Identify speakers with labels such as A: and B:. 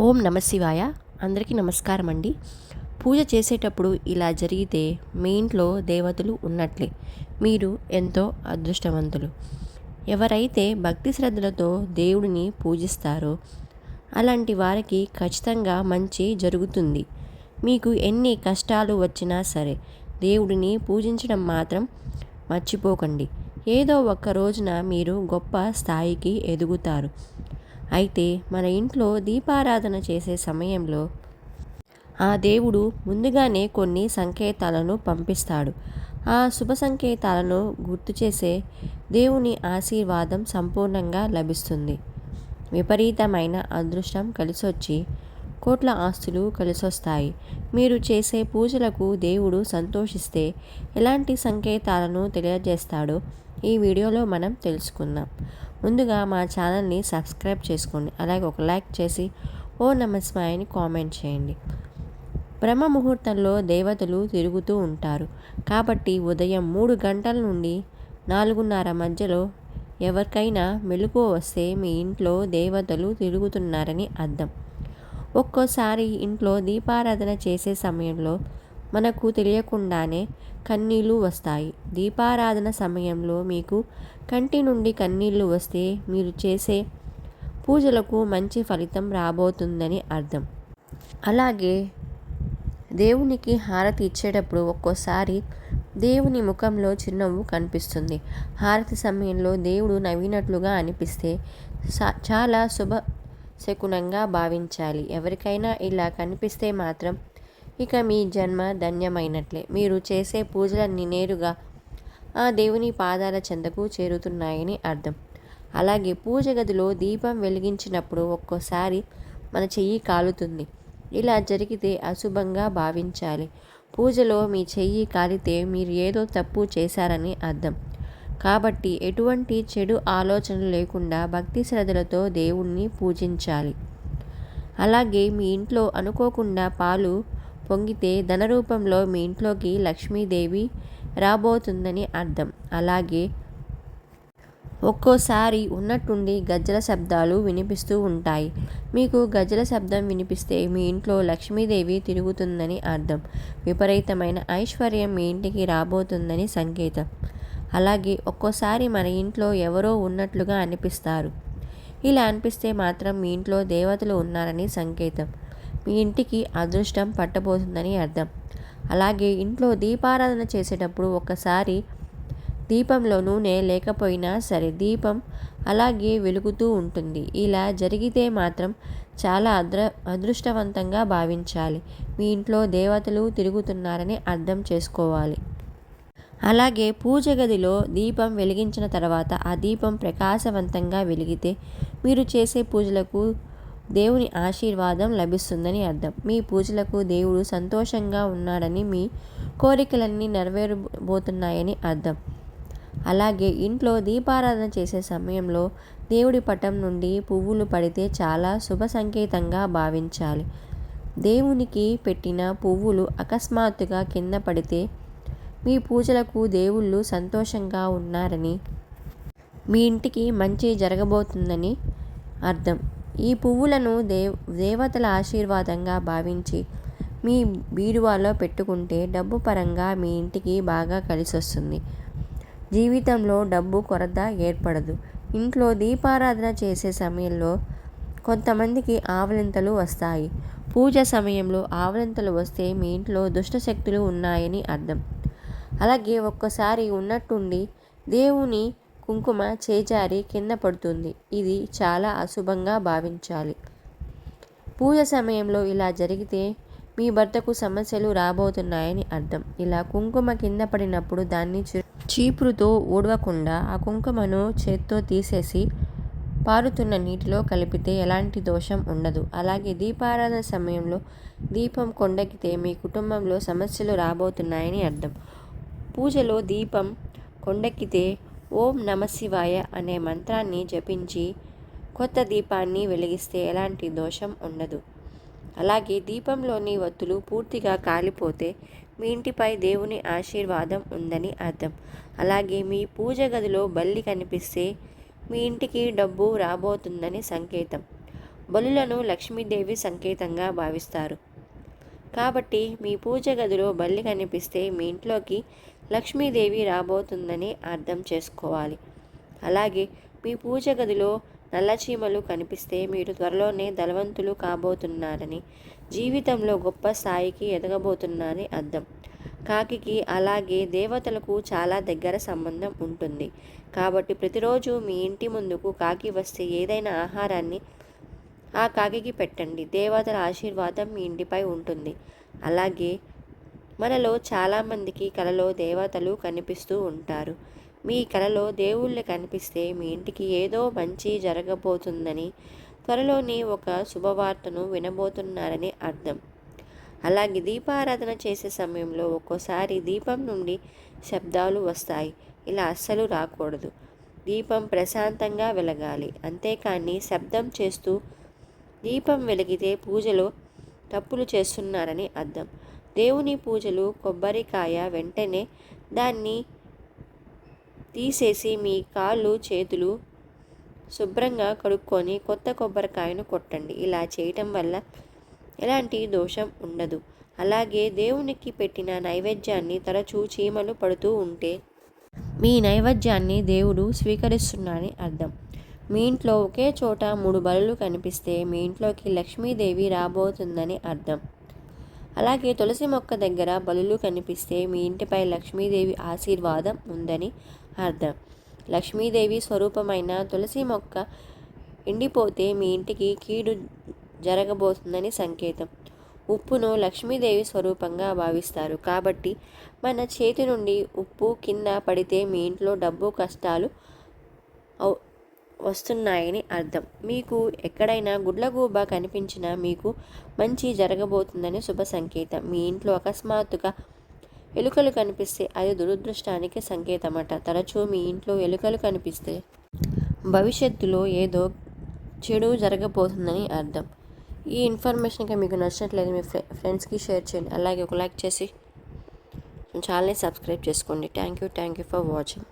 A: ఓం నమశివాయ అందరికీ నమస్కారం అండి పూజ చేసేటప్పుడు ఇలా జరిగితే మీ ఇంట్లో దేవతలు ఉన్నట్లే. మీరు ఎంతో అదృష్టవంతులు. ఎవరైతే భక్తి శ్రద్ధలతో దేవుడిని పూజిస్తారో అలాంటి వారికి ఖచ్చితంగా మంచి జరుగుతుంది. మీకు ఎన్ని కష్టాలు వచ్చినా సరే దేవుడిని పూజించడం మాత్రం మర్చిపోకండి. ఏదో ఒక్క రోజున మీరు గొప్ప స్థాయికి ఎదుగుతారు. అయితే మన ఇంట్లో దీపారాధన చేసే సమయంలో ఆ దేవుడు ముందుగానే కొన్ని సంకేతాలను పంపిస్తాడు. ఆ శుభ సంకేతాలను గుర్తు చేసే దేవుని ఆశీర్వాదం సంపూర్ణంగా లభిస్తుంది. విపరీతమైన అదృష్టం కలిసొచ్చి కోట్ల ఆస్తులు కలిసొస్తాయి. మీరు చేసే పూజలకు దేవుడు సంతోషిస్తే ఎలాంటి సంకేతాలను తెలియజేస్తాడో ఈ వీడియోలో మనం తెలుసుకుందాం. ముందుగా మా ఛానల్ని సబ్స్క్రైబ్ చేసుకోండి. అలాగే ఒక లైక్ చేసి ఓ నమస్మాయని కామెంట్ చేయండి. బ్రహ్మ ముహూర్తంలో దేవతలు తిరుగుతూ ఉంటారు. కాబట్టి ఉదయం మూడు గంటల నుండి నాలుగున్నర మధ్యలో ఎవరికైనా మెలుకువ వస్తే మీ ఇంట్లో దేవతలు తిరుగుతున్నారని అర్థం. ఒక్కోసారి ఇంట్లో దీపారాధన చేసే సమయంలో మనకు తెలియకుండానే కన్నీళ్ళు వస్తాయి. దీపారాధన సమయంలో మీకు కంటి నుండి కన్నీళ్ళు వస్తే మీరు చేసే పూజలకు మంచి ఫలితం రాబోతుందని అర్థం. అలాగే దేవునికి హారతి ఇచ్చేటప్పుడు ఒక్కోసారి దేవుని ముఖంలో చిరునవ్వు కనిపిస్తుంది. హారతి సమయంలో దేవుడు నవ్వినట్లుగా అనిపిస్తే చాలా శుభ శకునంగా భావించాలి. ఎవరికైనా ఇలా కనిపిస్తే మాత్రం ఇక మీ జన్మ ధన్యమైనట్లే. మీరు చేసే పూజలన్నీ నేరుగా ఆ దేవుని పాదాల చెందకు చేరుతున్నాయని అర్థం. అలాగే పూజ గదిలో దీపం వెలిగించినప్పుడు ఒక్కోసారి మన చెయ్యి కాలుతుంది. ఇలా జరిగితే అశుభంగా భావించాలి. పూజలో మీ చెయ్యి కాలితే మీరు ఏదో తప్పు చేశారని అర్థం. కాబట్టి ఎటువంటి చెడు ఆలోచనలు లేకుండా భక్తి శ్రద్ధలతో దేవుణ్ణి పూజించాలి. అలాగే మీ ఇంట్లో అనుకోకుండా పాలు పొంగితే ధన రూపంలో మీ ఇంట్లోకి లక్ష్మీదేవి రాబోతుందని అర్థం. అలాగే ఒక్కోసారి ఉన్నట్టుండి గజ్జల శబ్దాలు వినిపిస్తూ ఉంటాయి. మీకు గజ్జల శబ్దం వినిపిస్తే మీ ఇంట్లో లక్ష్మీదేవి తిరుగుతుందని అర్థం. విపరీతమైన ఐశ్వర్యం మీ ఇంటికి రాబోతుందని సంకేతం. అలాగే ఒక్కోసారి మన ఇంట్లో ఎవరో ఉన్నట్లుగా అనిపిస్తారు. ఇలా అనిపిస్తే మాత్రం మీ ఇంట్లో దేవతలు ఉన్నారని సంకేతం. మీ ఇంటికి అదృష్టం పట్టబోతుందని అర్థం. అలాగే ఇంట్లో దీపారాధన చేసేటప్పుడు ఒకసారి దీపంలో నూనె లేకపోయినా సరే దీపం అలాగే వెలుగుతూ ఉంటుంది. ఇలా జరిగితే మాత్రం చాలా అద్ర అదృష్టవంతంగా భావించాలి. మీ ఇంట్లో దేవతలు తిరుగుతున్నారని అర్థం చేసుకోవాలి. అలాగే పూజ గదిలో దీపం వెలిగించిన తర్వాత ఆ దీపం ప్రకాశవంతంగా వెలిగితే మీరు చేసే పూజలకు దేవుని ఆశీర్వాదం లభిస్తుందని అర్థం. మీ పూజలకు దేవుడు సంతోషంగా ఉన్నాడని మీ కోరికలన్నీ నెరవేరబోతున్నాయని అర్థం. అలాగే ఇంట్లో దీపారాధన చేసే సమయంలో దేవుడి పటం నుండి పువ్వులు పడితే చాలా శుభ సంకేతంగా భావించాలి. దేవునికి పెట్టిన పువ్వులు అకస్మాత్తుగా కింద పడితే మీ పూజలకు దేవుళ్ళు సంతోషంగా ఉన్నారని మీ ఇంటికి మంచి జరగబోతుందని అర్థం. ఈ పువ్వులను దేవ్ దేవతల ఆశీర్వాదంగా భావించి మీ బీరువాలో పెట్టుకుంటే డబ్బు పరంగా మీ ఇంటికి బాగా కలిసొస్తుంది. జీవితంలో డబ్బు కొరత ఏర్పడదు. ఇంట్లో దీపారాధన చేసే సమయంలో కొంతమందికి ఆవలింతలు వస్తాయి. పూజ సమయంలో ఆవలింతలు వస్తే మీ ఇంట్లో దుష్టశక్తులు ఉన్నాయని అర్థం. అలాగే ఒక్కసారి ఉన్నట్టుండి దేవుని కుంకుమ చేజారి కింద పడుతుంది. ఇది చాలా అశుభంగా భావించాలి. పూజ సమయంలో ఇలా జరిగితే మీ భర్తకు సమస్యలు రాబోతున్నాయని అర్థం. ఇలా కుంకుమ కింద పడినప్పుడు దాన్ని చీపురుతో ఊడవకుండా ఆ కుంకుమను చేత్తో తీసేసి పారుతున్న నీటిలో కలిపితే ఎలాంటి దోషం ఉండదు. అలాగే దీపారాధన సమయంలో దీపం కొండకితే మీ కుటుంబంలో సమస్యలు రాబోతున్నాయని అర్థం. పూజలో దీపం కొండెక్కితే ఓం నమశివాయ అనే మంత్రాన్ని జపించి కొత్త దీపాన్ని వెలిగిస్తే ఎలాంటి దోషం ఉండదు. అలాగే దీపంలోని వత్తులు పూర్తిగా కాలిపోతే మీ ఇంటిపై దేవుని ఆశీర్వాదం ఉందని అర్థం. అలాగే మీ పూజ గదిలో బల్లి కనిపిస్తే మీ ఇంటికి డబ్బు రాబోతుందని సంకేతం. బలులను లక్ష్మీదేవి సంకేతంగా భావిస్తారు. కాబట్టి మీ పూజ గదిలో బల్లి కనిపిస్తే మీ ఇంట్లోకి లక్ష్మీదేవి రాబోతుందని అర్థం చేసుకోవాలి. అలాగే మీ పూజ గదిలో నల్లచీమలు కనిపిస్తే మీరు త్వరలోనే ధనవంతులు కాబోతున్నారని జీవితంలో గొప్ప స్థాయికి ఎదగబోతున్నారని అర్థం. కాకికి అలాగే దేవతలకు చాలా దగ్గర సంబంధం ఉంటుంది. కాబట్టి ప్రతిరోజు మీ ఇంటి ముందుకు కాకి వస్తే ఏదైనా ఆహారాన్ని ఆ కాకికి పెట్టండి. దేవతల ఆశీర్వాదం మీ ఇంటిపై ఉంటుంది. అలాగే మనలో చాలామందికి కలలో దేవతలు కనిపిస్తూ ఉంటారు. మీ కలలో దేవుళ్ళు కనిపిస్తే మీ ఇంటికి ఏదో మంచి జరగబోతుందని త్వరలోని ఒక శుభవార్తను వినబోతున్నారని అర్థం. అలాగే దీపారాధన చేసే సమయంలో ఒక్కోసారి దీపం నుండి శబ్దాలు వస్తాయి. ఇలా అస్సలు రాకూడదు. దీపం ప్రశాంతంగా వెలగాలి. అంతేకాని శబ్దం చేస్తూ దీపం వెలిగితే పూజలో తప్పులు చేస్తున్నారని అర్థం. దేవుని పూజలు కొబ్బరికాయ వెంటనే దాన్ని తీసేసి మీ కాళ్ళు చేతులు శుభ్రంగా కడుక్కొని కొత్త కొబ్బరికాయను కొట్టండి. ఇలా చేయటం వల్ల ఎలాంటి దోషం ఉండదు. అలాగే దేవునికి పెట్టిన నైవేద్యాన్ని తరచూ చీమలు పడుతూ ఉంటే మీ నైవేద్యాన్ని దేవుడు స్వీకరిస్తున్నాడని అర్థం. మీ ఇంట్లో ఒకే చోట మూడు బలులు కనిపిస్తే మీ ఇంట్లోకి లక్ష్మీదేవి రాబోతుందని అర్థం. అలాగే తులసి మొక్క దగ్గర బలులు కనిపిస్తే మీ ఇంటిపై లక్ష్మీదేవి ఆశీర్వాదం ఉందని అర్థం. లక్ష్మీదేవి స్వరూపమైన తులసి మొక్క ఎండిపోతే మీ ఇంటికి కీడు జరగబోతుందని సంకేతం. ఉప్పును లక్ష్మీదేవి స్వరూపంగా భావిస్తారు. కాబట్టి మన చేతి నుండి ఉప్పు కింద పడితే మీ ఇంట్లో డబ్బు కష్టాలు వస్తున్నాయని అర్థం. మీకు ఎక్కడైనా గుడ్లగూబ కనిపించినా మీకు మంచి జరగబోతుందని శుభ సంకేతం. మీ ఇంట్లో అకస్మాత్తుగా ఎలుకలు కనిపిస్తే అది దురదృష్టానికి సంకేతమట. తరచూ మీ ఇంట్లో ఎలుకలు కనిపిస్తే భవిష్యత్తులో ఏదో చెడు జరగబోతుందని అర్థం. ఈ ఇన్ఫర్మేషన్కి మీకు నచ్చినట్లయితే మీ ఫ్రెండ్స్కి షేర్ చేయండి. అలాగే ఒక లైక్ చేసి ఛానల్ని సబ్స్క్రైబ్ చేసుకోండి. Thank you thank you for watching.